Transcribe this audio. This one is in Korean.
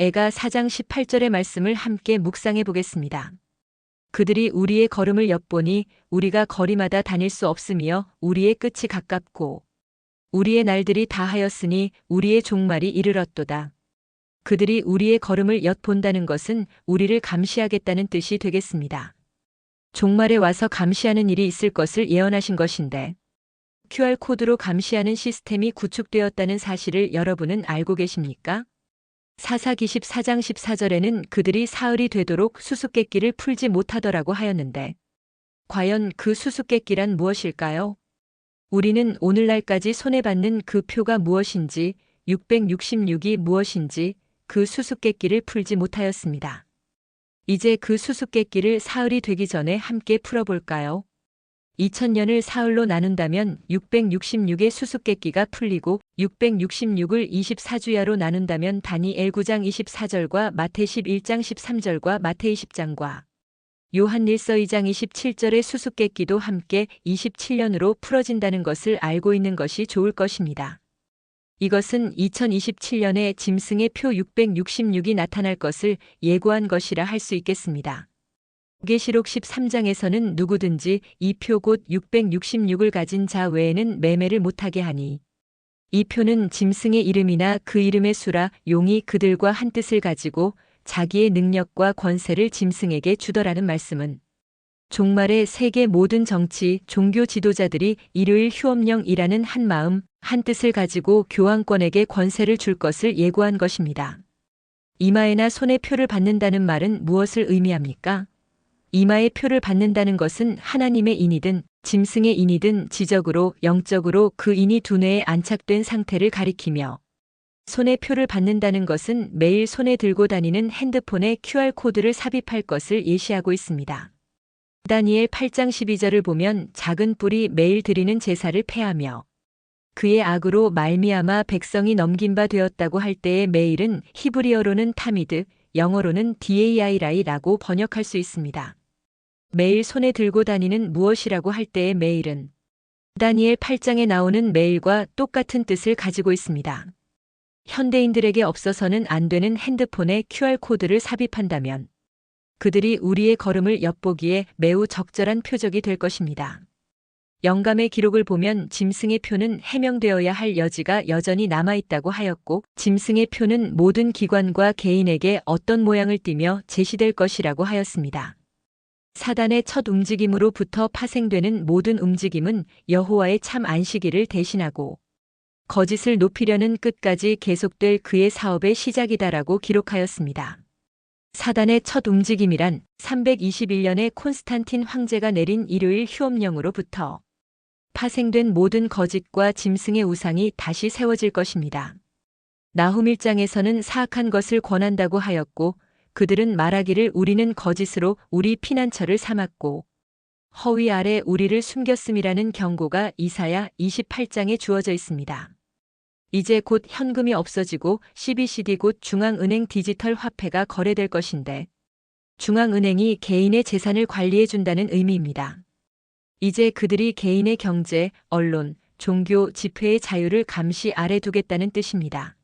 애가 4장 18절의 말씀을 함께 묵상해 보겠습니다. 그들이 우리의 걸음을 엿보니 우리가 거리마다 다닐 수 없으며 우리의 끝이 가깝고 우리의 날들이 다 하였으니 우리의 종말이 이르렀도다. 그들이 우리의 걸음을 엿본다는 것은 우리를 감시하겠다는 뜻이 되겠습니다. 종말에 와서 감시하는 일이 있을 것을 예언하신 것인데 QR코드로 감시하는 시스템이 구축되었다는 사실을 여러분은 알고 계십니까? 사사기십 4장 14절에는 그들이 사흘이 되도록 수수께끼를 풀지 못하더라고 하였는데 과연 그 수수께끼란 무엇일까요? 우리는 오늘날까지 손해받는 그 표가 무엇인지 666이 무엇인지 그 수수께끼를 풀지 못하였습니다. 이제 그 수수께끼를 사흘이 되기 전에 함께 풀어볼까요? 2000년을 사흘로 나눈다면 666의 수수께끼가 풀리고 666을 24주야로 나눈다면 다니엘 9장 24절과 마태 11장 13절과 마태 20장과 요한일서 2장 27절의 수수께끼도 함께 27년으로 풀어진다는 것을 알고 있는 것이 좋을 것입니다. 이것은 2027년에 짐승의 표 666이 나타날 것을 예고한 것이라 할 수 있겠습니다. 계시록 13장에서는 누구든지 이 표 곧 666을 가진 자 외에는 매매를 못하게 하니 이 표는 짐승의 이름이나 그 이름의 수라 용이 그들과 한 뜻을 가지고 자기의 능력과 권세를 짐승에게 주더라는 말씀은 종말의 세계 모든 정치, 종교 지도자들이 일요일 휴업령이라는 한 마음, 한 뜻을 가지고 교황권에게 권세를 줄 것을 예고한 것입니다. 이마에나 손에 표를 받는다는 말은 무엇을 의미합니까? 이마에 표를 받는다는 것은 하나님의 인이든 짐승의 인이든 지적으로 영적으로 그 인이 두뇌에 안착된 상태를 가리키며 손에 표를 받는다는 것은 매일 손에 들고 다니는 핸드폰에 QR코드를 삽입할 것을 예시하고 있습니다. 다니엘 8장 12절을 보면 작은 뿔이 매일 드리는 제사를 폐하며 그의 악으로 말미암아 백성이 넘긴 바 되었다고 할 때의 매일은 히브리어로는 타미드, 영어로는 DAI라이라고 번역할 수 있습니다. 매일 손에 들고 다니는 무엇이라고 할 때의 매일은 다니엘 8장에 나오는 매일과 똑같은 뜻을 가지고 있습니다. 현대인들에게 없어서는 안 되는 핸드폰에 QR코드를 삽입한다면 그들이 우리의 걸음을 엿보기에 매우 적절한 표적이 될 것입니다. 영감의 기록을 보면 짐승의 표는 해명되어야 할 여지가 여전히 남아있다고 하였고, 짐승의 표는 모든 기관과 개인에게 어떤 모양을 띠며 제시될 것이라고 하였습니다. 사단의 첫 움직임으로부터 파생되는 모든 움직임은 여호와의 참 안식일을 대신하고 거짓을 높이려는 끝까지 계속될 그의 사업의 시작이다라고 기록하였습니다. 사단의 첫 움직임이란 321년에 콘스탄틴 황제가 내린 일요일 휴업령으로부터 파생된 모든 거짓과 짐승의 우상이 다시 세워질 것입니다. 나훔 1장에서는 사악한 것을 권한다고 하였고 그들은 말하기를 우리는 거짓으로 우리 피난처를 삼았고 허위 아래 우리를 숨겼음이라는 경고가 이사야 28장에 주어져 있습니다. 이제 곧 현금이 없어지고 CBCD 곧 중앙은행 디지털 화폐가 거래될 것인데 중앙은행이 개인의 재산을 관리해 준다는 의미입니다. 이제 그들이 개인의 경제, 언론, 종교, 집회의 자유를 감시 아래 두겠다는 뜻입니다.